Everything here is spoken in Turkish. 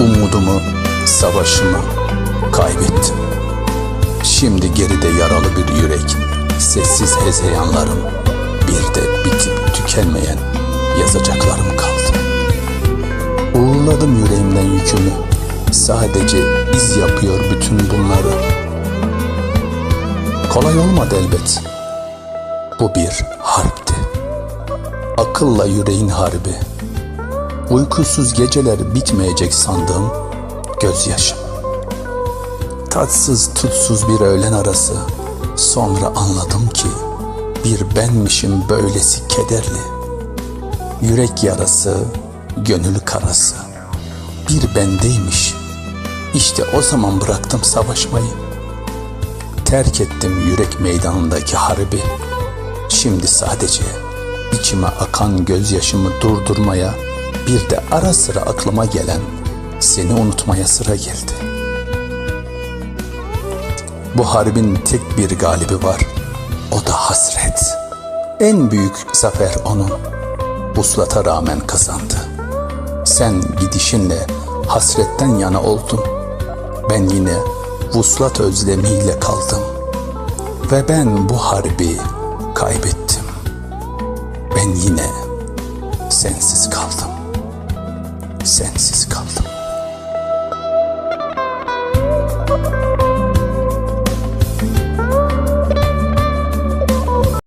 Umudumu, savaşımı kaybettim. Şimdi geride yaralı bir yürek, sessiz hezeyanlarım, bir de bitip tükenmeyen yazacaklarım kaldı. Uğurladım yüreğimden yükümü, sadece iz yapıyor bütün bunları. Kolay olmadı elbet. Bu bir harpti. Akılla yüreğin harbi. Uykusuz geceler bitmeyecek sandığım gözyaşım. Tatsız tutsuz bir öğlen arası. Sonra anladım ki bir benmişim böylesi kederli. Yürek yarası, gönül karası. Bir bendeymiş. İşte o zaman bıraktım savaşmayı. Terk ettim yürek meydanındaki harbi. Şimdi sadece içime akan gözyaşımı durdurmaya, bir de ara sıra aklıma gelen seni unutmaya sıra geldi. Bu harbin tek bir galibi var. O da hasret. En büyük zafer onun. Vuslata rağmen kazandı. Sen gidişinle hasretten yana oldun. Ben yine vuslat özlemiyle kaldım. Ve ben bu harbi kaybettim. Ben yine Sensiz kaldım.